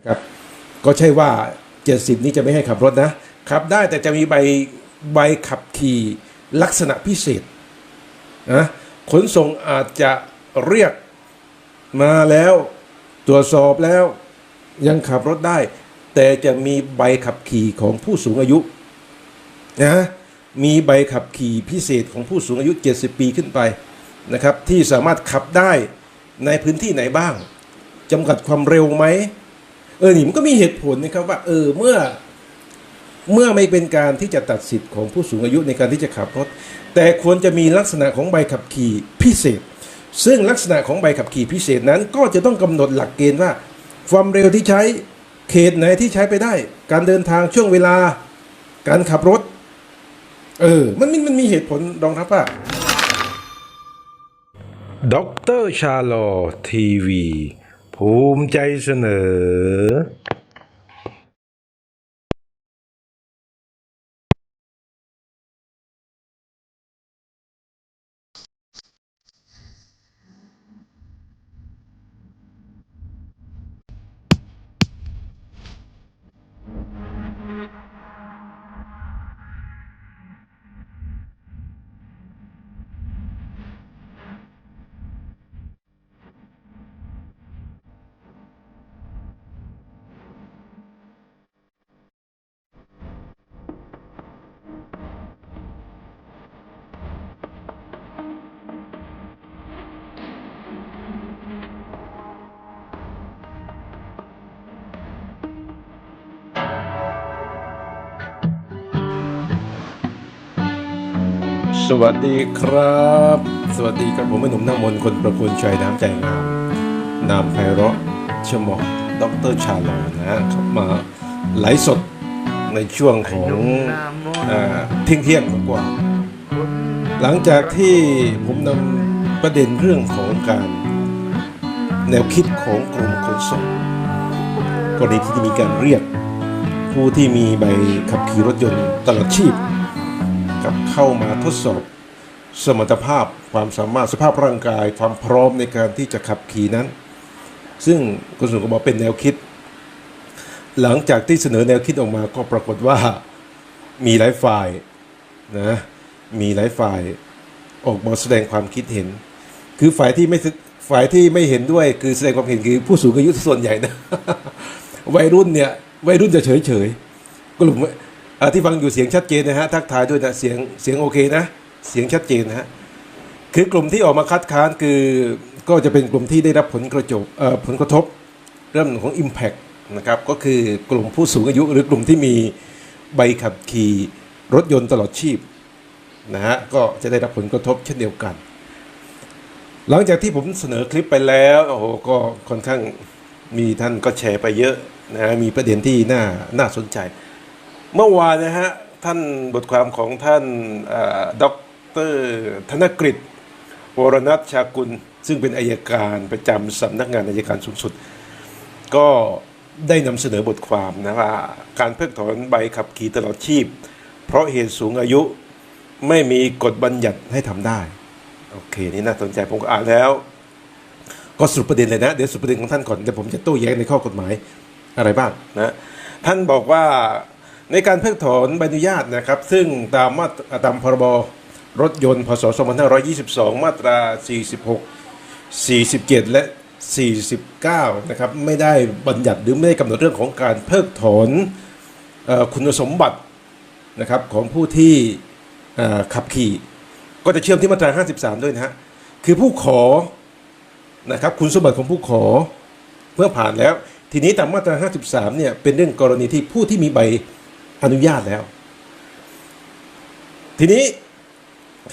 นะครับก็ใช่ว่า 70 นี้จะไม่ให้ขับรถนะขับได้แต่จะมีใบใบขับขี่ลักษณะพิเศษนะขนส่งอาจจะเรียกมาแล้วตรวจสอบแล้วยังขับรถได้ แต่จะมีใบขับขี่ของผู้สูงอายุนะมีใบขับขี่พิเศษของผู้สูงอายุ 70 ปีขึ้นไปนะครับที่สามารถขับได้ในพื้นที่ไหนบ้างจำกัดความเร็วไหม เออนี่มันก็มีเหตุผลนะครับว่า เออเมื่อเมื่อไม่เป็นการที่จะตัดสิทธิ์ของผู้สูงอายุในการที่จะขับรถ แต่ควรจะมีลักษณะของใบขับขี่พิเศษ ซึ่งลักษณะของใบขับขี่พิเศษนั้นก็จะต้องกำหนดหลักเกณฑ์ว่า ความเร็วที่ใช้เขตไหนที่ใช้ไปได้ การเดินทางช่วงเวลา การขับรถ เออ มันมันมันมีเหตุผลรองรับว่าด็อกเตอร์ชาลอทีวี ภูมิใจเสนอ สวัสดีครับ สวัสดีครับผมเป็นหนุ่มน้ำมนต์คนประคุณชัยน้ำใจงามนามไพเราะชมองดรชาโลนะฮะเข้ามาไลฟ์สดในช่วงของเที่ยงเที่ยงๆกว่าๆหลังจากที่ผมนำประเด็นเรื่องของการแนวคิดของกรมขนส่งกรณีที่จะมีการเรียกผู้ที่มีใบขับขี่รถยนต์ตลอดชีพกับ เข้ามาทดสอบสมรรถภาพความสามารถสภาพร่างกาย ความพร้อมในการที่จะขับขี่นั้น ซึ่งกระทรวงก็บอกเป็นแนวคิด หลังจากที่เสนอแนวคิดออกมาก็ปรากฏว่ามีหลายฝ่ายนะมีหลายฝ่ายออกมาแสดงความคิดเห็น คือฝ่ายที่ไม่ฝ่ายที่ไม่เห็นด้วยคือแสดงความเห็นคือผู้สูงอายุส่วนใหญ่นะวัยรุ่นเนี่ยวัยรุ่นจะเฉยเฉยกลุ่ม ที่ฟังอยู่เสียงชัดเจนนะฮะทักทายด้วยนะเสียงเสียงโอเคนะ เสียงชัดเจนนะฮะคือกลุ่มที่ออกมาคัดค้านคือก็จะเป็นกลุ่มที่ได้รับผลกระจบเอ่อผลกระทบเรื่องของ Impact นะครับก็คือกลุ่มผู้สูงอายุหรือกลุ่มที่มีใบขับขี่รถยนต์ตลอดชีพนะฮะก็จะได้รับผลกระทบเช่นเดียวกัน หลังจากที่ผมเสนอคลิปไปแล้วโอ้โหก็ค่อนข้างมีท่านก็แชร์ไปเยอะนะมีประเด็นที่น่าน่าสนใจ เมื่อวานนะฮะท่านบทความของท่านด็อกเตอร์ธนกฤษวรนัทชากุล ซึ่งเป็นอายการประจำสำนักงานอายการสูงสุด ก็ได้นำเสนอบทความนะว่าการเพิกถอนใบขับขี่ตลอดชีพ เพราะเหตุสูงอายุไม่มีกฎบัญญัติให้ทำได้ โอเค นี่น่าสนใจผมก็อ่านแล้ว ก็สรุปประเด็นเลยนะ เดี๋ยวสรุปประเด็นของท่านก่อนเดี๋ยวผมจะโต้แย้งในข้อกฎหมายอะไรบ้างนะ ท่านบอกว่า ในการเพิกถอนใบอนุญาตนะครับ ซึ่งตามมาตรามพรบรถยนต์ พศ 2522 มาตรา 46 47 และ 49 นะครับ ไม่ได้บัญญัติหรือไม่ได้กำหนดเรื่องของการเพิกถอนคุณสมบัตินะครับของผู้ที่ขับขี่ ก็จะเชื่อมที่มาตรา 53 ด้วยนะฮะ คือผู้ขอนะครับคุณสมบัติของผู้ขอเมื่อผ่านแล้ว ทีนี้ตามมาตรา 53 เนี่ยเป็นเรื่องกรณีที่ผู้ที่มีใบ อนุญาตแล้ว ทีนี้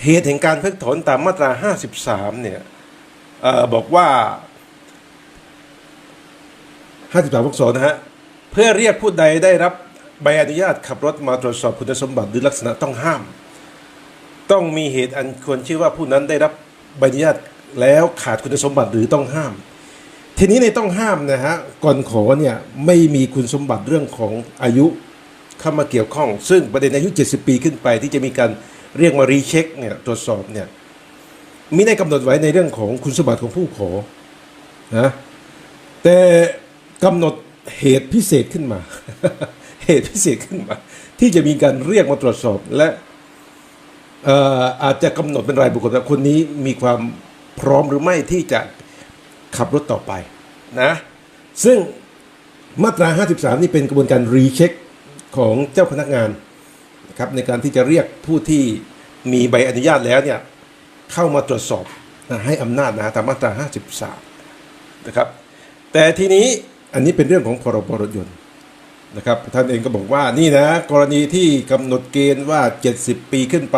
เหตุแห่งการเพิกถอนตามมาตรา 53 เนี่ยออบอกว่า 53วรรคสองนะฮะ เพื่อเรียกผู้ใดได้รับใบอนุญาตขับรถมาตรวจสอบคุณสมบัติหรือลักษณะต้องห้าม ต้องมีเหตุอันควรชื่อว่าผู้นั้นได้รับใบอนุญาตแล้วขาดคุณสมบัติหรือต้องห้าม ทีนี้ในต้องห้ามนะฮะก่อนขอเนี่ยไม่มีคุณสมบัติเรื่องของอายุ เข้ามาเกี่ยวข้อง ซึ่งประเด็นอายุ 70 ปีขึ้นไป ที่จะมีการเรียกมารีเช็คเนี่ยตรวจสอบเนี่ยม่ได้กำหนดไว้ในเรื่องของคุณสมบัติของผู้ขอนะแต่กำหนดเหตุพิเศษขึ้นมา เหตุพิเศษขึ้นมา ที่จะมีการเรียกมาตรวจสอบและเอ่ออาจจะกำหนดเป็นรายบุคคลว่าคนนี้มีความพร้อมหรือไม่ที่จะขับรถต่อไปนะซึ่งมาตรา 53 นี่เป็นกระบวนการรีเช็ค ของเจ้าพนักงานนะครับในการที่จะเรียกผู้ที่มีใบอนุญาตแล้วเนี่ยเข้ามาตรวจสอบนะให้อำนาจนะตามมาตรา 53 นะครับ แต่ทีนี้อันนี้เป็นเรื่องของพรบรถยนต์นะครับท่านเองก็บอกว่านี่นะกรณีที่กำหนดเกณฑ์ว่า 70 ปีขึ้นไป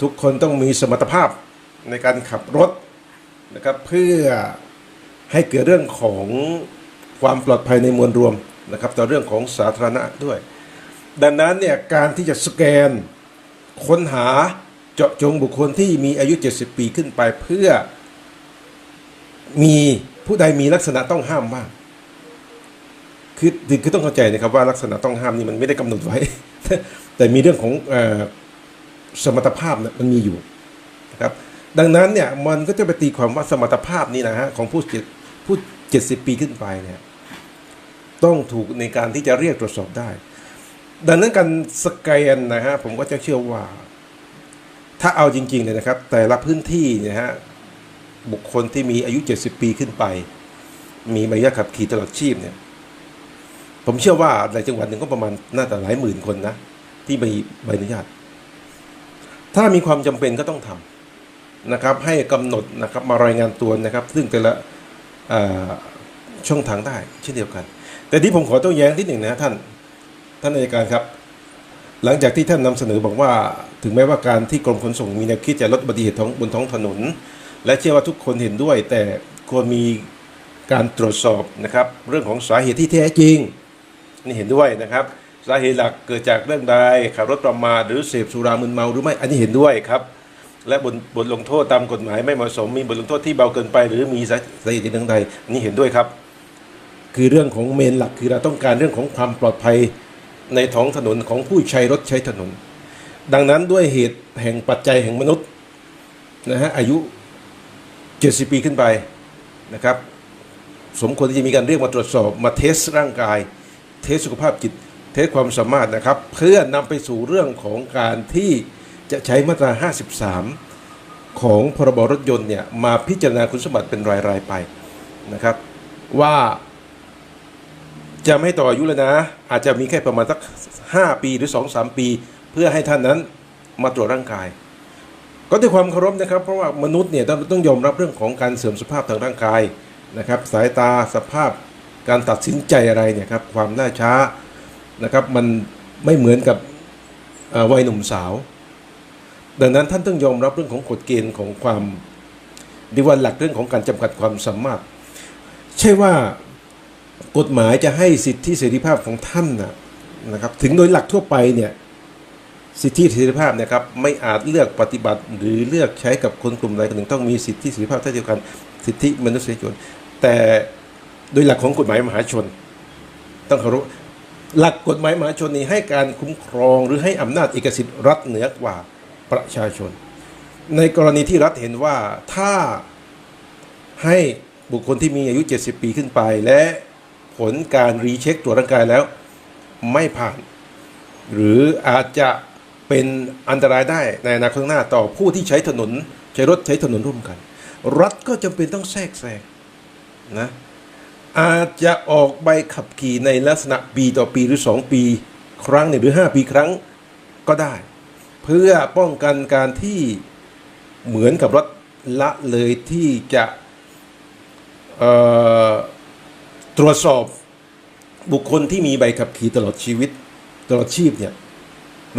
ทุกคนต้องมีสมรรถภาพในการขับรถนะครับเพื่อให้เกิดเรื่องของความปลอดภัยในมวลรวม นะครับต่อเรื่องของสาธารณะด้วย ดังนั้นเนี่ยการที่จะสแกนค้นหาเจาะจงบุคคลที่มีอายุ 70 ปีขึ้นไปเพื่อมีผู้ใดมีลักษณะต้องห้ามบ้างคือคือต้องเข้าใจนะครับว่าลักษณะต้องห้ามนี่มันไม่ได้กำหนดไว้ แต่มีเรื่องของอสมรรถภาพเนี่ยมันมีอยู่นะครับดังนั้นเนี่ยมันก็จะไปตีความว่าสมรรถภาพนี่นะฮะของผู้เจ็ดผู้เจ็ดสิบปีขึ้นไปเนี่ย ต้องถูกในการที่จะเรียกตรวจสอบได้ ดังนั้นการสแกนนะฮะผมก็จะเชื่อว่า ถ้าเอาจริงๆเลยนะครับ แต่ละพื้นที่เนี่ยฮะบุคคลที่มีอายุ 70 ปีขึ้นไป มีใบอนุญาตขับขี่ตลอดชีพเนี่ย ผมเชื่อว่าในจังหวัดหนึ่งก็ประมาณน่าจะหลายหมื่นคนนะ ที่มีใบอนุญาต ถ้ามีความจำเป็นก็ต้องทำนะครับ ให้กำหนดนะครับมารายงานตัวนะครับ ซึ่งแต่ละช่องทางได้เช่นเดียวกัน แต่ที่ผมขอต้องแย้งที่หนึ่งนะท่านท่านอัยการครับ หลังจากที่ท่านนำเสนอบอกว่า ถึงแม้ว่าการที่กรมขนส่งมีแนวคิดจะลดอุบัติเหตุท้องบนท้องถนน และเชื่อว่าทุกคนเห็นด้วย แต่ควรมีการตรวจสอบนะครับ เรื่องของสาเหตุที่แท้จริงนี่เห็นด้วยนะครับ สาเหตุหลักเกิดจากเรื่องใดขับรถประมาทหรือเสพสุรามึนเมาหรือไม่อันนี้เห็นด้วยครับ และบทบทลงโทษตามกฎหมายไม่เหมาะสมมีบทลงโทษที่เบาเกินไป หรือมีสาสาเหตุอื่นใดอันนี้เห็นด้วยครับ คือเรื่องของเมนหลักคือเราต้องการเรื่องของความปลอดภัยในท้องถนนของผู้ใช้รถใช้ถนน ดังนั้นด้วยเหตุแห่งปัจจัยแห่งมนุษย์นะฮะอายุ 70 ปีขึ้นไปนะครับ สมควรที่จะมีการเรียกมาตรวจสอบมาเทสร่างกาย เทสสุขภาพจิต เทสความสามารถนะครับ เพื่อนำไปสู่เรื่องของการที่จะใช้มาตรา 53 ของพรบรถยนต์เนี่ยมาพิจารณาคุณสมบัติเป็นรายๆไปนะครับ ว่า จะไม่ต่ออายุแล้วนะ อาจจะมีแค่ประมาณสัก 5 ปีหรือ 2-3 ปี เพื่อให้ท่านนั้นมาตรวจร่างกาย ก็ด้วยความเคารพนะครับ เพราะว่ามนุษย์เนี่ยต้องต้องยอมรับเรื่องของการเสื่อมสภาพทางร่างกายนะครับ สายตาสภาพการตัดสินใจอะไรเนี่ยครับความล่าช้านะครับมันไม่เหมือนกับวัยหนุ่มสาว ดังนั้นท่านต้องยอมรับเรื่องของกฎเกณฑ์ของความดีว่าหลักเรื่องของการจำกัดความสามารถ ใช่ว่า กฎหมายจะให้สิทธิเสรีภาพของท่านนะนะครับ ถึงโดยหลักทั่วไปเนี่ยสิทธิเสรีภาพนะครับไม่อาจเลือกปฏิบัติ หรือเลือกใช้กับคนกลุ่มใดคนหนึ่งต้องมีสิทธิเสรีภาพเท่าเทียมกันสิทธิมนุษยชน แต่โดยหลักของกฎหมายมหาชน ต้องเคารพหลักกฎหมายมหาชนนี้ให้การคุ้มครองหรือให้อำนาจเอกสิทธิ์รัฐเหนือกว่าประชาชน ในกรณีที่รัฐเห็นว่าถ้าให้บุคคลที่มีอายุ 70 ปีขึ้นไปและ ผลการรีเช็คตรวจร่างกายแล้วไม่ผ่าน หรืออาจจะเป็นอันตรายได้ในอนาคตข้างหน้าต่อผู้ที่ใช้ถนน ใช้รถใช้ถนนร่วมกัน รัฐก็จำเป็นต้องแทรกแซงนะอาจจะออกใบขับขี่ในลักษณะปีต่อปีหรือ 2 ปีครั้งหนึ่งหรือ 5 ปีครั้งก็ได้ เพื่อป้องกันการที่เหมือนกับรถละเลยที่จะเอ่อ ตรวจสอบบุคคลที่มีใบขับขี่ตลอดชีวิตตลอดชีพเนี่ย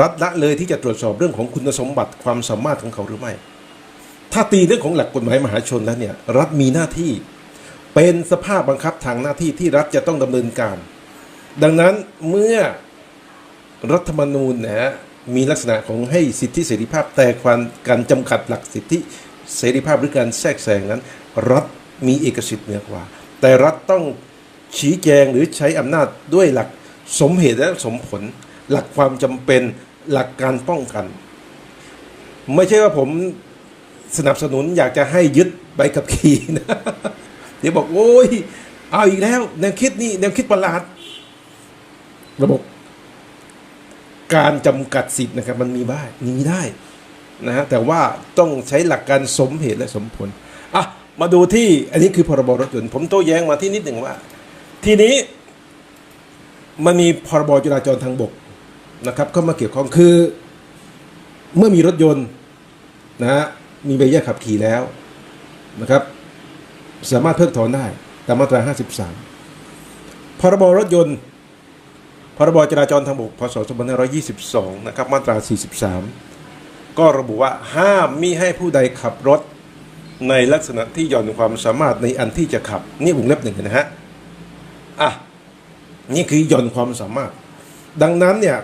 รัฐละเลยที่จะตรวจสอบเรื่องของคุณสมบัติความสามารถของเขาหรือไม่ ถ้าตีเรื่องของหลักกฎหมายมหาชนแล้วเนี่ยรัฐมีหน้าที่เป็นสภาพบังคับทางหน้าที่ที่รัฐจะต้องดำเนินการ ดังนั้นเมื่อรัฐธรรมนูญนะฮะมีลักษณะของให้สิทธิเสรีภาพแต่ความการจำกัดหลักสิทธิเสรีภาพหรือการแทรกแซงนั้น รัฐมีเอกสิทธิ์เหนือกว่า แต่รัฐต้อง ชี้แจงหรือใช้อำนาจด้วยหลักสมเหตุและสมผล หลักความจำเป็นหลักการป้องกัน ไม่ใช่ว่าผมสนับสนุนอยากจะให้ยึดใบขับขี่นะ เดี๋ยวบอกโอ้ยเอาอีกแล้วแนวคิดนี่แนวคิดประหลาด ระบบการจำกัดสิทธิ์นะครับ มันมีบ้างมีได้นะฮะแต่ว่าต้องใช้หลักการสมเหตุและสมผลอะมาดูที่อันนี้คือพรบรถยนต์ผมโต้แย้งมาที่นิดหนึ่งว่า ทีนี้มันมีพรบจราจรทางบกนะครับเข้ามาเกี่ยวข้องคือ เมื่อมีรถยนต์นะฮะมีใบอนุญาตขับขี่แล้วนะครับ สามารถเพิกถอนได้ตามมาตรา 53 พรบรถยนต์ พรบจราจรทางบก พศ 2522 นะครับ มาตรา 43 ก็ระบุว่าห้ามมิให้ผู้ใดขับรถในลักษณะที่หย่อนความสามารถในอันที่จะขับ นี่วงเล็บหนึ่งนะฮะ อะนี่คือหย่อนความสามารถ ดังนั้นเนี่ย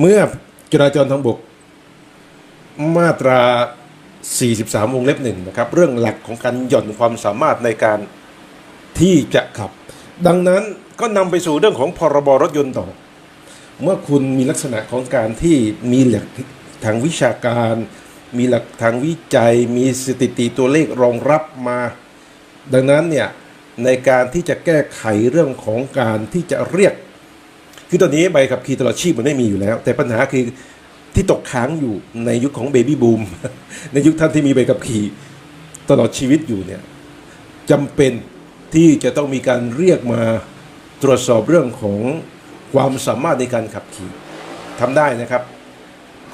เมื่อจราจรทางบกมาตรา 43 วงเล็บหนึ่งนะครับ เรื่องหลักของการหย่อนความสามารถในการที่จะขับ ดังนั้นก็นำไปสู่เรื่องของพรบรถยนต์ต่อ เมื่อคุณมีลักษณะของการที่มีหลักทางวิชาการ มีหลักทางวิจัย มีสถิติตัวเลขรองรับมา ดังนั้นเนี่ย ในการที่จะแก้ไขเรื่องของการที่จะเรียก คือตอนนี้ใบขับขี่ตลอดชีพมันไม่มีอยู่แล้ว แต่ปัญหาคือที่ตกค้างอยู่ในยุคของเบบี้บูมในยุคท่านที่มีใบขับขี่ตลอดชีวิตอยู่เนี่ยจำเป็นที่จะต้องมีการเรียกมาตรวจสอบเรื่องของความสามารถในการขับขี่ทำได้นะครับ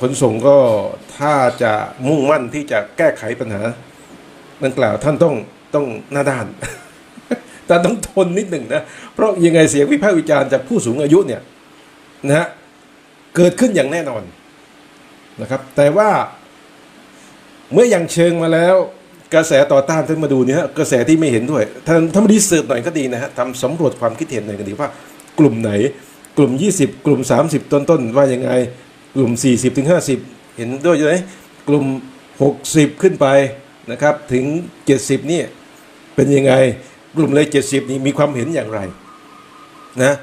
ขนส่งก็ถ้าจะมุ่งมั่นที่จะแก้ไขปัญหาดังกล่าวท่านต้องต้องหน้าด้าน แต่ต้องทนนิดหนึ่งนะ เพราะยังไงเสียงวิพากษ์วิจารณ์จากผู้สูงอายุเนี่ยนะฮะเกิดขึ้นอย่างแน่นอนนะครับ แต่ว่าเมื่อยังเชิงมาแล้ว กระแสต่อต้านท่านมาดูเนี่ยฮะกระแสที่ไม่เห็นด้วยท่านท่านมาดีเสิร์ชหน่อยก็ดีนะฮะทำสำรวจความคิดเห็นหน่อยก็ดีว่ากลุ่มไหน กลุ่ม 20 กลุ่ม 30 ต้นต้นว่ายังไง กลุ่ม 40ถึง50 เห็นด้วยไหมกลุ่ม 60 ขึ้นไปนะครับ ถึง 70นี่เป็นยังไง กลุ่มเลย70นี่มีความเห็นอย่างไรนะ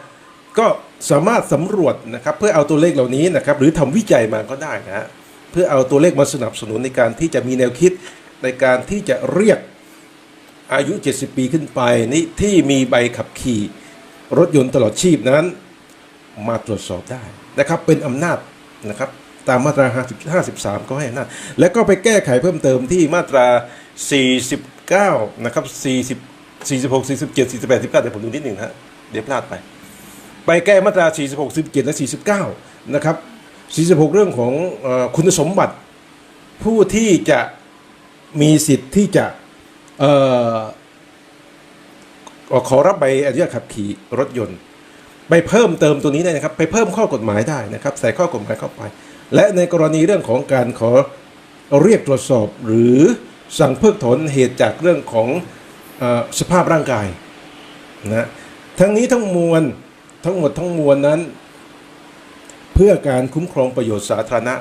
ก็สามารถสำรวจนะครับเพื่อเอาตัวเลขเหล่านี้นะครับหรือทำวิจัยมาก็ได้นะเพื่อเอาตัวเลขมาสนับสนุนในการที่จะมีแนวคิดในการที่จะเรียกอายุ 70 ปีขึ้นไปนี่ที่มีใบขับขี่ รถยนต์ตลอดชีพนั้น มาตรวจสอบได้นะครับเป็นอำนาจนะครับตามมาตรา 53 ก็ให้อำนาจ แล้วก็ไปแก้ไขเพิ่มเติมที่มาตรา 49 นะครับ40 46 47 48 19เดี๋ยวผมดูนิดหนึ่งฮะเดี๋ยวพลาดไป ไปแก้มาตรา 46 47 และ 49 นะครับ 46 เรื่องของอคุณสมบัติผู้ที่จะมีสิทธิ์ที่จะออขอรับใบอนุญาตขับขี่รถยนต์ ไปเพิ่มเติมตัวนี้ได้นะครับ ไปเพิ่มข้อกฎหมายได้นะครับ ใส่ข้อกฎหมายเข้าไป และในกรณีเรื่องของการขอเรียกตรวจสอบหรือสั่งเพิกถอนเหตุจากเรื่องของ สภาพร่างกายนะทั้งนี้ทั้งมวลทั้งหมดทั้งมวลนั้น เพื่อการคุ้มครองประโยชน์สาธารณะ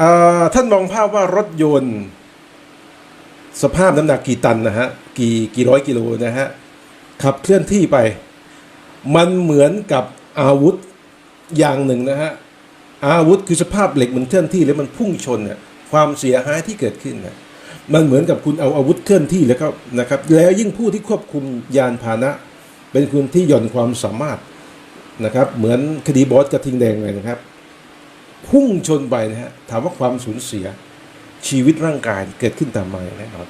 อ่าท่านมองภาพว่ารถยนต์ สภาพน้ำหนักกี่ตันนะฮะกี่กี่ร้อยกิโลนะฮะขับเคลื่อนที่ไป มันเหมือนกับอาวุธอย่างหนึ่งนะฮะอาวุธคือสภาพเหล็กมันเคลื่อนที่แล้วมันพุ่งชนเนี่ยความเสียหายที่เกิดขึ้นเนี่ย มันเหมือนกับคุณเอาอาวุธเคลื่อนที่แล้วก็นะครับ แล้วยิ่งผู้ที่ควบคุมยานพาหนะ เป็นคนที่หย่อนความสามารถนะครับ เหมือนคดีบอสกระทิงแดงเลยนะครับ พุ่งชนไปนะฮะถามว่าความสูญเสียชีวิตร่างกายเกิดขึ้นตามมาแน่นอน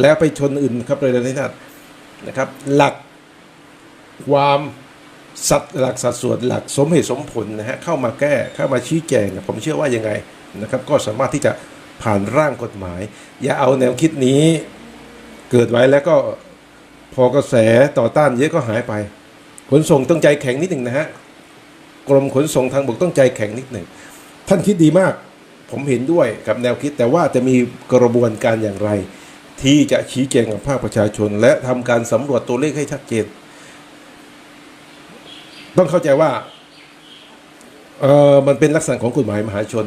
แล้วไปชนอื่นครับเลยนะนั่นนะครับ หลักความสัตว์หลักสัดส่วนหลักสมเหตุสมผลนะฮะเข้ามาแก้เข้ามาชี้แจงผมเชื่อว่ายังไงนะครับ ก็สามารถที่จะ ผ่านร่างกฎหมาย อย่าเอาแนวคิดนี้เกิดไว้แล้วก็พอกระแสต่อต้านเยอะก็หายไป ขนส่งต้องใจแข็งนิดหนึ่งนะฮะกรมขนส่งทางบกต้องใจแข็งนิดหนึ่งท่านคิดดีมาก ผมเห็นด้วยกับแนวคิด แต่ว่าจะมีกระบวนการอย่างไร ที่จะชี้แจงกับภาคประชาชน และทำการสำรวจตัวเลขให้ชัดเจน ต้องเข้าใจว่าเออมันเป็นลักษณะของกฎหมายมหาชน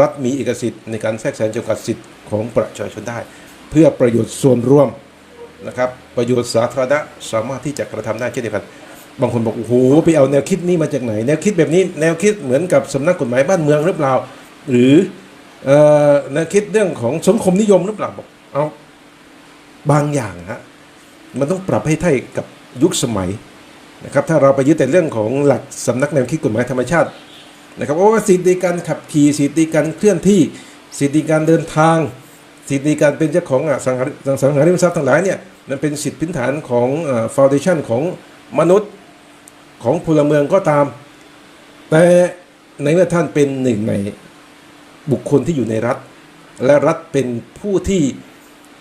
รัฐมีเอกสิทธิ์ในการแทรกแซงจำกัดสิทธิ์ของประชาชนได้ เพื่อประโยชน์ส่วนร่วมนะครับประโยชน์สาธารณะสามารถที่จะกระทำได้เช่นเดียวกันบางคนบอกโอ้โหไปเอาแนวคิดนี้มาจากไหน แนวคิดแบบนี้แนวคิดเหมือนกับสำนักกฎหมายบ้านเมืองหรือเปล่า หรือแนวคิดเรื่องของสังคมนิยมหรือเปล่าบอกเอาบางอย่างฮะมันต้องปรับให้ไทยกับยุคสมัยนะครับถ้าเราไปยึดแต่เรื่องของหลักสำนักแนวคิดกฎหมายธรรมชาติ นะครับว่าสิทธิการขับขี่สิทธิการเคลื่อนที่สิทธิการเดินทางสิทธิการเป็นเจ้าของอสังหาสังหาริมทรัพย์ทั้งหลายเนี่ยมันเป็นสิทธิพื้นฐานของฟาวเดชันของมนุษย์ของพลเมืองก็ตาม แต่ในเมื่อท่านเป็นหนึ่งในบุคคลที่อยู่ในรัฐ และรัฐเป็นผู้ที่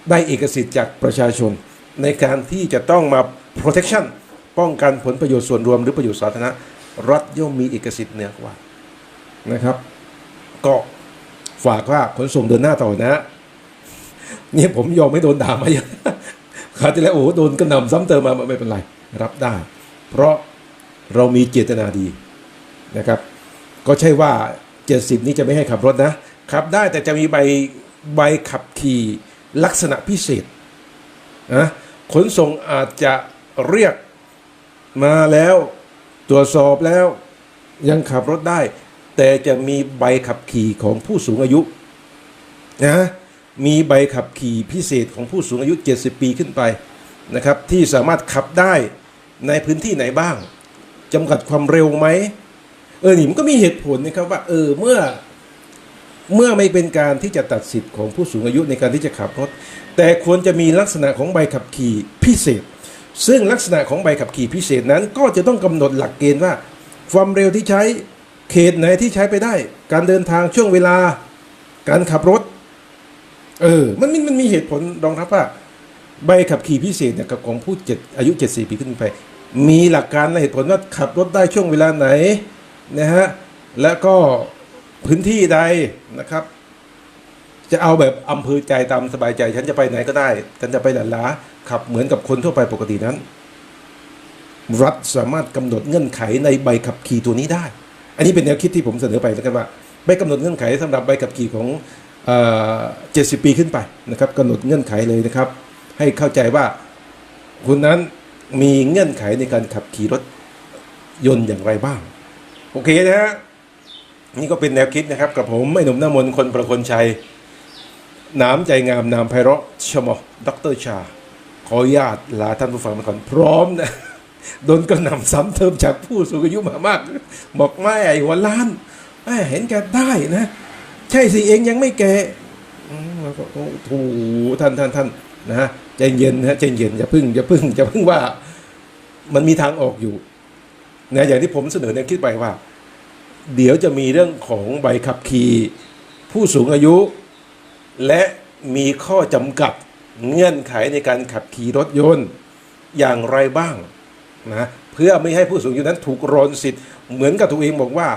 ได้เอกสิทธิ์จากประชาชน ในการที่จะต้องมา protection ป้องกันผลประโยชน์ส่วนรวมหรือประโยชน์สาธารณะรัฐย่อมมีเอกสิทธิ์เหนือกว่า นะครับ ก็ฝากว่าขนส่งเดินหน้าต่อนะ เนี่ยผมยอมไม่โดนด่ามาเยอะคราวที่แล้วโอ้โหโดนกระหน่ำซ้ำเติมมาไม่เป็นไร รับได้ เพราะเรามีเจตนาดีนะครับ ก็ใช่ว่า 70 นี้จะไม่ให้ขับรถนะ ขับได้แต่จะมีใบใบขับขี่ลักษณะพิเศษนะขนส่งอาจจะเรียกมาแล้ว ตรวจสอบแล้วยังขับรถได้ แต่จะมีใบขับขี่ของผู้สูงอายุนะมีใบขับขี่พิเศษของผู้สูงอายุ 70 ปีขึ้นไปนะครับ ที่สามารถขับได้ในพื้นที่ไหนบ้างจำกัดความเร็วไหมเออนี่มันก็มีเหตุผลนะครับว่าเออเมื่อเมื่อไม่เป็นการที่จะตัดสิทธิ์ของผู้สูงอายุในการที่จะขับรถ แต่ควรจะมีลักษณะของใบขับขี่พิเศษ ซึ่งลักษณะของใบขับขี่พิเศษนั้น ก็จะต้องกำหนดหลักเกณฑ์ว่า ความเร็วที่ใช้ เขตไหนที่ใช้ไปได้ การเดินทางช่วงเวลา การขับรถ เออ มันมันมันมีเหตุผลรองรับว่า ใบขับขี่พิเศษเนี่ยกับของผู้เจ็ดอายุ74ปีขึ้นไป มีหลักการและเหตุผลว่าขับรถได้ช่วงเวลาไหนนะฮะและก็พื้นที่ใดนะครับ จะเอาแบบอำเภอใจตามสบายใจ ฉันจะไปไหนก็ได้ ฉันจะไปหลันล้าขับเหมือนกับคนทั่วไปปกตินั้น รัฐสามารถกำหนดเงื่อนไขในใบขับขี่ตัวนี้ได้ อันนี้เป็นแนวคิดที่ผมเสนอไปแล้วกันว่าใบกำหนดเงื่อนไขสำหรับใบขับขี่ของเจ็ดสิบปีขึ้นไปนะครับกำหนดเงื่อนไขเลยนะครับ ให้เข้าใจว่าคุณนั้นมีเงื่อนไขในการขับขี่รถยนต์อย่างไรบ้าง โอเคนะฮะนี่ก็เป็นแนวคิดนะครับ กับผมไอ้หนุ่มหน้ามนคนประคนชัยน้ำใจงามนามไพเราะชมอดรชา ขออนุญาตลาท่านผู้ฟังไปก่อนพร้อมนะ โดนกระหน่ำซ้ำเติมจากผู้สูงอายุมามาก บอกไม่ไอ้หัวล้านเห็นแกได้นะ ใช่สิเองยังไม่แก่แล้วก็โอ้โหท่านท่านท่านนะฮะใจเย็นนะใจเย็นอย่าพึ่งอย่าพึ่งอย่าพึ่งว่า มันมีทางออกอยู่นะอย่างที่ผมเสนอแนคิดไปว่า เดี๋ยวจะมีเรื่องของใบขับขี่ผู้สูงอายุ และมีข้อจำกัดเงื่อนไขในการขับขี่รถยนต์อย่างไรบ้าง นะเพื่อไม่ให้ผู้สูงอายุนั้นถูกรอนสิทธิ์เหมือนกับตัวเองบอกว่า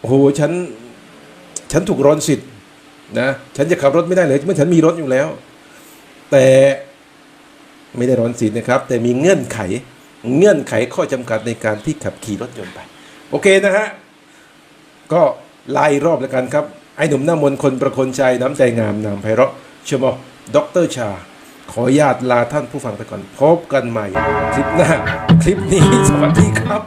โอ้โหฉันฉันถูกรอนสิทธิ์นะฉันจะขับรถไม่ได้เลยเมื่อฉันมีรถอยู่แล้ว แต่ไม่ได้รอนสิทธิ์นะครับ แต่มีเงื่อนไขเงื่อนไขข้อจำกัดในการที่ขับขี่รถยนต์ไป โอเคนะฮะก็ไล่รอบแล้วกันครับ ไอ้หนุ่มหน้ามนคนประคนใจน้ำใจงามนามไพเราะชมอด็อกเตอร์ชา ขออนุญาตลาท่านผู้ฟังไปก่อน พบกันใหม่ คลิปหน้า คลิปนี้สวัสดีครับ